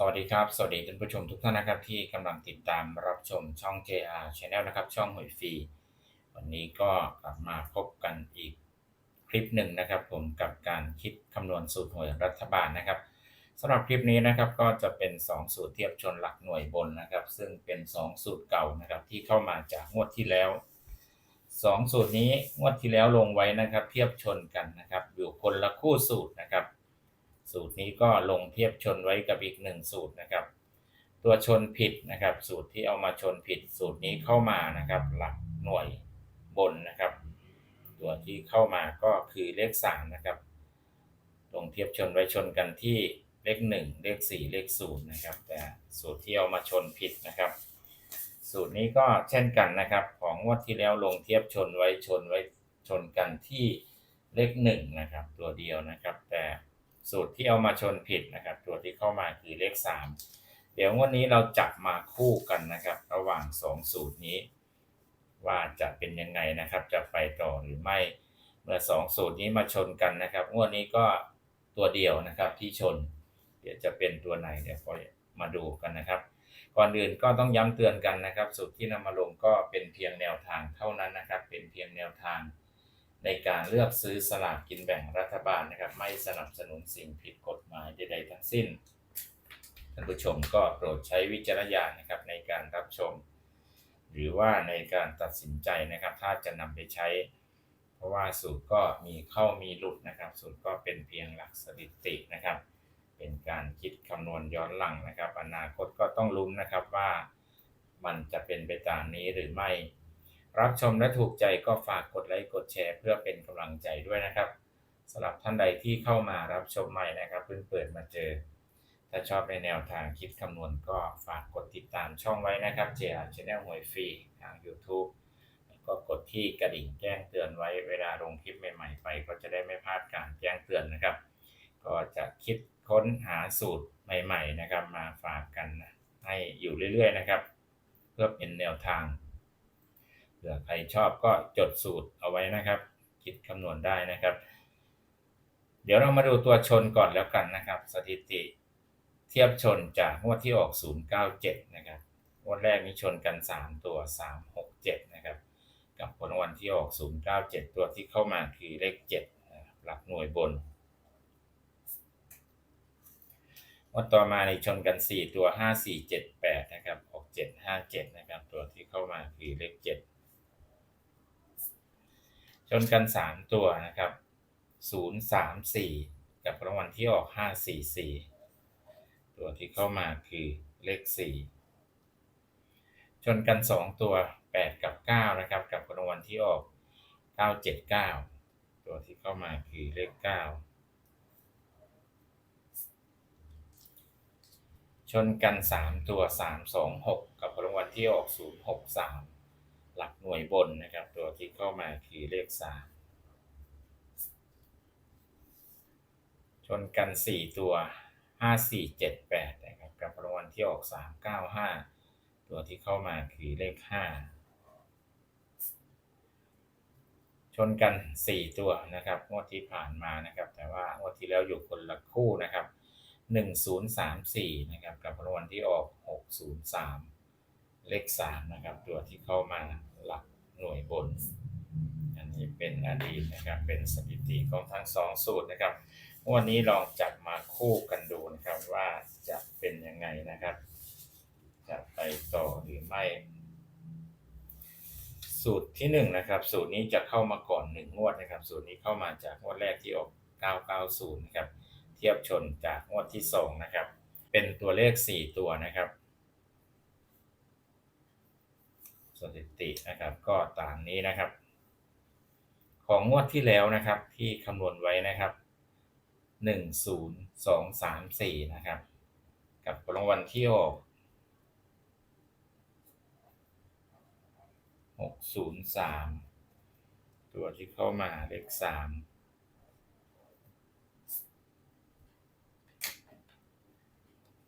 สวัสดีครับ สวัสดีท่านผู้ชมทุกท่านนะครับ ที่กำลังติดตามรับชมช่อง JR Channel นะครับ ช่องหวยฟรีวันนี้ก็กลับมาพบกันอีกคลิปหนึ่งนะครับ ผมกับการคิดคำนวณสูตรหวยรัฐบาลนะครับสำหรับคลิปนี้นะครับก็จะเป็น 2 สูตรเทียบชนหลักหน่วยบนนะครับ ซึ่งเป็น 2 สูตรเก่านะครับ ที่เข้ามาจากงวดที่แล้ว 2 สูตรนี้งวดที่แล้วลงไว้นะครับ เทียบชนกันนะครับ อยู่คนละคู่สูตรนะครับ สูตรนี้ก็ลงเทียบชนไว้กับอีกหนึ่งสูตรนะครับ ตัวชนผิดนะครับ สูตรที่เอามาชนผิดสูตรนี้เข้ามานะครับ หลักหน่วยบนนะครับ ตัวที่เข้ามาก็คือเลข3นะครับลงเทียบชนไว้ชนกันที่เลข 1 เลข 4 เลข0นะครับ แต่สูตรที่เอามาชนผิดนะครับ สูตรนี้ก็เช่นกันนะครับ ของงวดที่แล้วลงเทียบชนไว้ชนไว้ชนกันที่เลข1นะครับ ตัวเดียวนะครับ แต่ สูตรที่เอามาชนผิดนะครับ ตัวที่เข้ามาคือเลข 3 เดี๋ยววันนี้เราจับมาคู่กันนะครับ ระหว่าง 2 สูตรนี้ ว่าจะเป็นยังไงนะครับ จะไปต่อหรือไม่เมื่อ 2 สูตรนี้มาชนกันนะครับงวดนี้ก็ตัวเดียวนะครับที่ชน เดี๋ยวจะเป็นตัวไหนเดี๋ยวก็มาดูกันนะครับก่อนอื่นก็ต้องย้ำเตือนกันนะครับ สูตรที่นำมาลงก็เป็นเพียงแนวทางเท่านั้นนะครับ เป็นเพียงแนวทาง ในการเลือกซื้อสลากกินแบ่งรัฐบาลนะครับ ไม่สนับสนุนสิ่งผิดกฎหมายใดๆทั้งสิ้น ท่านผู้ชมก็โปรดใช้วิจารณญาณนะครับในการรับชม หรือว่าในการตัดสินใจนะครับ ถ้าจะนำไปใช้ เพราะว่าสูตรก็มีเข้ามีหลุดนะครับ สูตรก็เป็นเพียงหลักสถิตินะครับ เป็นการคิดคำนวณย้อนหลังนะครับ อนาคตก็ต้องลุ้นนะครับว่ามันจะเป็นไปตามนี้หรือไม่ รับชมและถูกใจก็ฝากกดไลค์กดแชร์ เพื่อเป็นกำลังใจด้วยนะครับสำหรับท่านใดที่เข้ามารับชมใหม่นะครับเพิ่งเปิดมาเจอ ถ้าชอบในแนวทางคิดคำนวณก็ฝากกดติดตามช่องไว้นะครับ JR Channel หวยฟรีทาง YouTube ก็กดที่กระดิ่งแจ้งเตือนไว้เวลาลงคลิปใหม่ๆไป ก็จะได้ไม่พลาดการแจ้งเตือนนะครับ ก็จะคิดค้นหาสูตรใหม่ ๆ นะครับ มาฝากกันให้อยู่เรื่อย ๆ นะครับ เพื่อเป็นแนวทาง ผื่อใครชอบก็จดสูตรเอาไว้นะครับ คิดคำนวณได้นะครับ เดี๋ยวเรามาดูตัวชนก่อนแล้วกันนะครับ สถิติเทียบชนจากงวดที่ออก 097 นะครับงวดแรกนี้ชนกัน 3 ตัว 367 นะครับ กับผลวัลที่ออก 097 ตัวที่เข้ามาคือเลข7นะครับหลักหน่วยบนวันต่อมาในชนกัน 4 ตัว 5 4 7 8 นะครับ ออก 7 5 7 นะครับ ตัวที่เข้ามาคือเลข 7 ชนกัน 3 ตัวนะครับ 0 3 4 กับรางวัลที่ออก 5 4 4 ตัวที่เข้ามาคือเลข 4 ชนกัน 2 ตัว 8 กับ 9 นะครับ กับรางวัลที่ออก 9 7 9 ตัวที่เข้ามาคือเลข 9 ชนกัน 3 ตัว 3 2 6 กับรางวัลที่ออก 0 6 3 หลักหน่วยบนนะครับ ตัวที่เข้ามาคือเลข3ชนกัน 4 ตัว 5 4 7 8 นะครับ กับรางวัลที่ออก 3 9 5 ตัวที่เข้ามาคือเลข 5 ชนกัน 4 ตัวนะครับงวดที่ผ่านมานะครับ แต่ว่างวดที่แล้วอยู่คนละคู่นะครับ 1034 นะครับ กับรางวัลที่ออก 603 เลข3นะครับ ตัวที่เข้ามาหลักหน่วยบน อันนี้เป็นอดีตนะครับ เป็นสถิติของทั้งสองสูตรนะครับ วันนี้ลองจับมาคู่กันดูนะครับว่าจะเป็นยังไงนะครับ จะไปต่อหรือไม่ สูตรที่หนึ่งนะครับ สูตรนี้จะเข้ามาก่อนหนึ่งงวดนะครับ สูตรนี้เข้ามาจากงวดแรกที่ออก 990 นะครับ เทียบชนจากงวดที่สองนะครับ เป็นตัวเลข 4 ตัวนะครับ สถิตินะครับ ก็ตามนี้นะครับ ของงวดที่แล้วนะครับที่คำนวณไว้นะครับหนึ่งศูนย์สองสามสี่นะครับ กับรางวัลที่ออกหกศูนย์สามตัวที่เข้ามาเลขสาม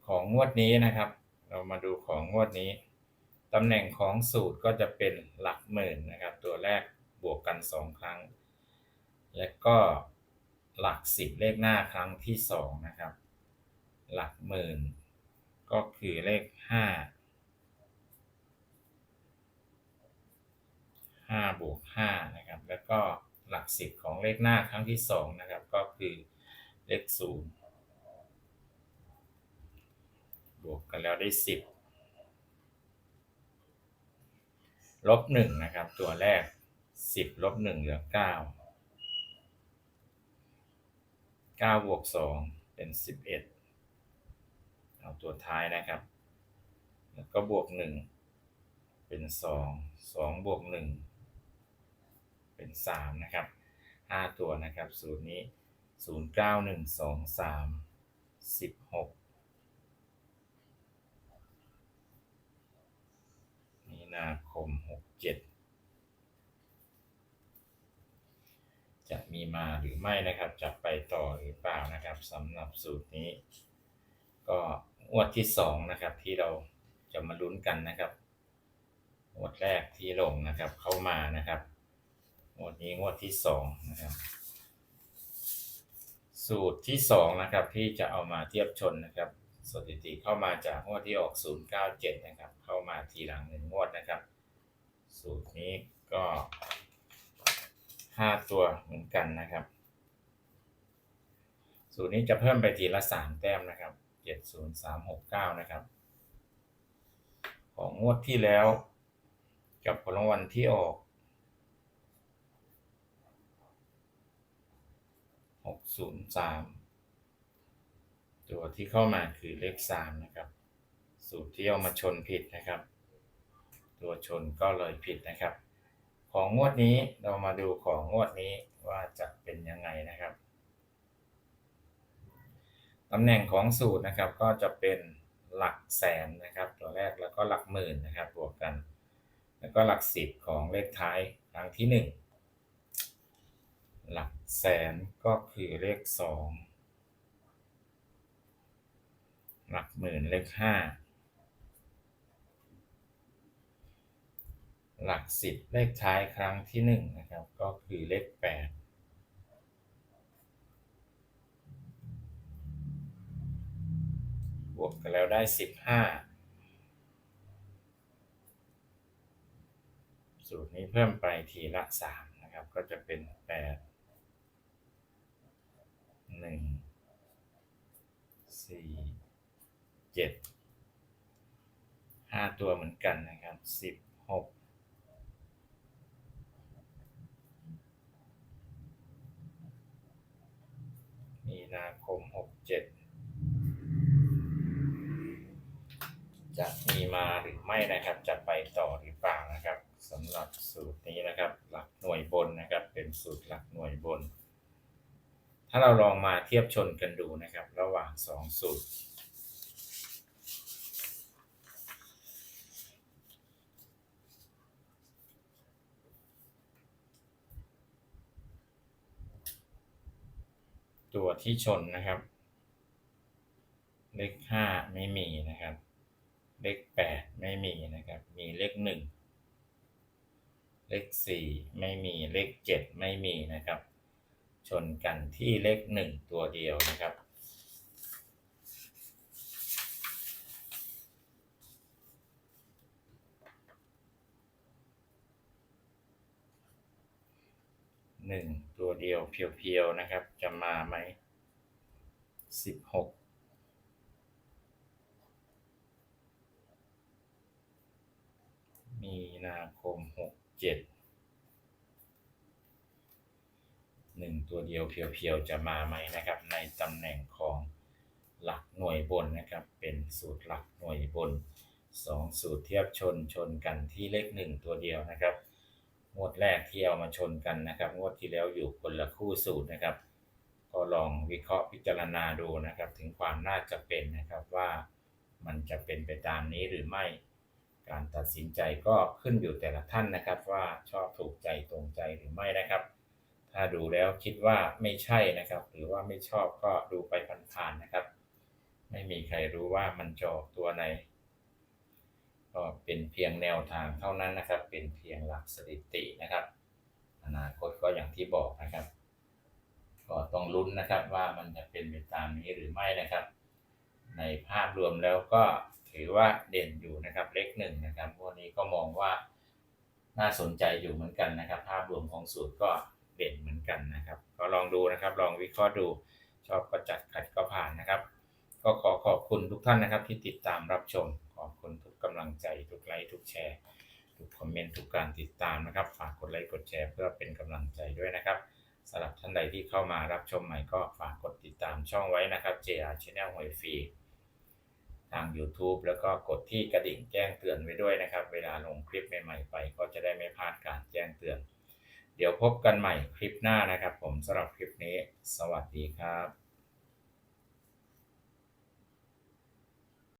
ของงวดนี้นะครับ เรามาดูของงวดนี้ ตำแหน่งของสูตรก็จะเป็นหลักหมื่นนะครับ ตัวแรกบวกกัน 2 ครั้ง และก็หลัก 10 เลขหน้าครั้งที่ 2 นะครับ หลักหมื่น ก็คือเลข 5 5บวก5นะครับ แล้วก็หลัก 10 ของเลขหน้าครั้งที่ 2 นะครับ ก็คือเลข 0 บวกกันแล้วได้ 10 ลบหนึ่งนะครับ ตัวแรกสิบลบหนึ่งเหลือเก้าเก้าบวกสองเป็นสิบเอ็ดเอาตัวท้ายนะครับ แล้วก็บวกหนึ่งเป็นสองสองบวกหนึ่งเป็นสามนะครับห้าตัวนะครับ สูตรนี้ศูนย์เก้าหนึ่งสองสามสิบหกมี นาคมหกเจ็ดจะมีมาหรือไม่นะครับ จะไปต่อหรือเปล่านะครับสำหรับสูตรนี้ ก็งวดที่สองนะครับ ที่เราจะมาลุ้นกันนะครับงวดแรกที่ลงนะครับ เข้ามานะครับงวดนี้งวดที่สองนะครับสูตรที่สองนะครับที่จะเอามาเทียบชนนะครับ สถิติเข้ามาจากงวดที่ออก 097 นะครับ เข้ามาทีหลังหนึ่งงวดนะครับ สูตรนี้ก็ 5 ตัวเหมือนกันนะครับ สูตรนี้จะเพิ่มไปทีละ 3 แต้มนะครับ 70369 นะครับ ของงวดที่แล้ว กับผลรางวัลที่ออก 603 ตัวที่เข้ามาคือเลขสามนะครับ สูตรที่เอามาชนผิดนะครับ ตัวชนก็เลยผิดนะครับ ของงวดนี้เรามาดูของงวดนี้ว่าจะเป็นยังไงนะครับตำแหน่งของสูตรนะครับก็จะเป็นหลักแสนนะครับ ตัวแรกแล้วก็หลักหมื่นนะครับบวกกัน แล้วก็หลักสิบของเลขท้ายครั้งที่ 1 หลักแสนก็คือเลข 2 หลักหมื่นเลขห้าหลักสิบเลขท้ายครั้งที่หนึ่งนะครับ ก็คือเลขแปดบวกกันแล้วได้สิบห้าสูตรนี้เพิ่มไปทีละสามนะครับ ก็จะเป็นแปดหนึ่งสี่ เจ็ดห้าตัวเหมือนกันนะครับสิบหกมีนาคมหกเจ็ดจะมีมาหรือไม่นะครับ จะไปต่อหรือเปล่านะครับสำหรับสูตรนี้นะครับ หลักหน่วยบนนะครับ เป็นสูตรหลักหน่วยบน ถ้าเราลองมาเทียบชนกันดูนะครับ ระหว่างสองสูตร ตัวที่ชนนะครับ เลขห้าไม่มีนะครับ เลขแปดไม่มีนะครับ มีเลขหนึ่งเลขสี่ไม่มีเลขเจ็ดไม่มีนะครับ ชนกันที่เลขหนึ่งตัวเดียวนะครับ หนึ่งตัวเดียวเพียวๆนะครับ จะมาไหมสิบหกมีนาคมหกเจ็ดหนึ่งตัวเดียวเพียวๆจะมาไหมนะครับ ในตำแหน่งของหลักหน่วยบนนะครับ เป็นสูตรหลักหน่วยบนสองสูตรเทียบชนชนกันที่เลขหนึ่งตัวเดียวนะครับ งวดแรกที่เอามาชนกันนะครับ งวดที่แล้วอยู่คนละคู่สูตรนะครับ ก็ลองวิเคราะห์พิจารณาดูนะครับ ถึงความน่าจะเป็นนะครับว่ามันจะเป็นไปตามนี้หรือไม่ การตัดสินใจก็ขึ้นอยู่แต่ละท่านนะครับ ว่าชอบถูกใจตรงใจหรือไม่นะครับ ถ้าดูแล้วคิดว่าไม่ใช่นะครับ หรือว่าไม่ชอบก็ดูไปผ่านๆนะครับ ไม่มีใครรู้ว่ามันจะออกตัวไหน ก็เป็นเพียงแนวทางเท่านั้นนะครับ เป็นเพียงหลักสถิตินะครับ อนาคตก็อย่างที่บอกนะครับ ก็ต้องลุ้นนะครับว่ามันจะเป็นไปตามนี้หรือไม่นะครับ ในภาพรวมแล้วก็ถือว่าเด่นอยู่นะครับเลขหนึ่งนะครับวันนี้ก็มองว่าน่าสนใจอยู่เหมือนกันนะครับ ภาพรวมของสูตรก็เด่นเหมือนกันนะครับ ก็ลองดูนะครับ ลองวิเคราะห์ดูชอบก็จัดขัดก็ผ่านนะครับ ก็ขอขอบคุณทุกท่านนะครับที่ติดตามรับชม อบคุณทุกกำลังใจ ทุกไลค์ทุกแชร์ ทุกคอมเมนต์ทุกการติดตามนะครับ ฝากกดไลค์กดแชร์เพื่อเป็นกำลังใจด้วยนะครับสำหรับท่านใดที่เข้ามารับชมใหม่ก็ฝากกดติดตามช่องไว้นะครับ JR Channel หวยฟรีทาง YouTube แล้วก็กดที่กระดิ่งแจ้งเตือนไว้ด้วยนะครับ เวลาลงคลิปใหม่ๆไป ก็จะได้ไม่พลาดการแจ้งเตือน เดี๋ยวพบกันใหม่คลิปหน้านะครับ ผมสำหรับคลิปนี้ สวัสดีครับ